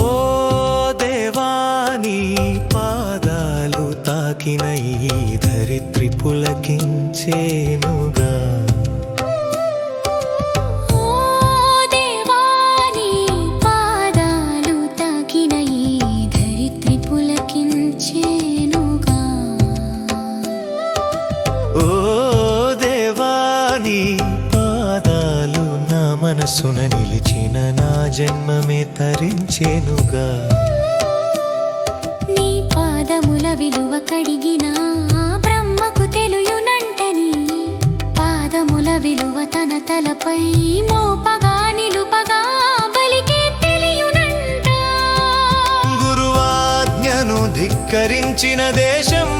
ఓ దేవాని పాదాలు తాకిన ఈ ధరిత్రి పులకించేనుగా. మనసున నిలిచిన నా జన్మమే తరించేనుగా. పాదముల విలువ కడిగిన బ్రహ్మకు తెలుయునంటని. పాదముల విలువ తన తలపై మోపగా నిలుపగా బలికే తెలియునంట. గురువాజ్ఞను ధిక్కరించిన దేశం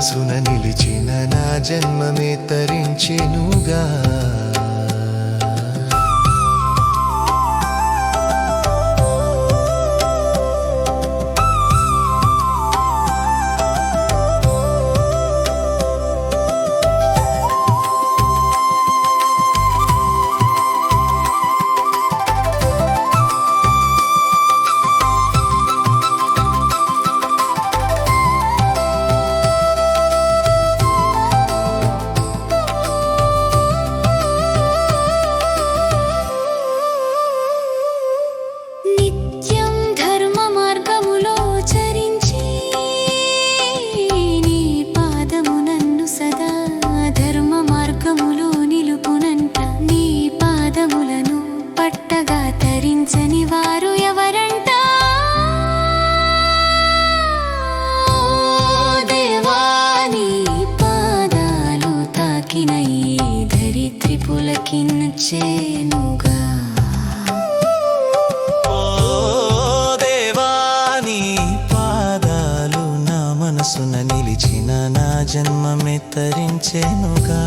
మనసున నిలిచిన నా జన్మమే తరించెనుగా. తాకిన ఈ ధరిత్రి పులకించేనుగా పాదాలు నా మనసున నిలిచిన నా జన్మమే తరించేనుగా